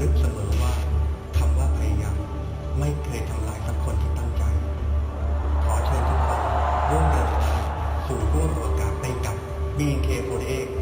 ลึกเสมอว่าคำว่าพยายามไม่เคยทำลายกับคนที่ตั้งใจ ขอเชิญทุกคนร่วมเดินทางสู่ร่วมโอกาสไปกับ BK48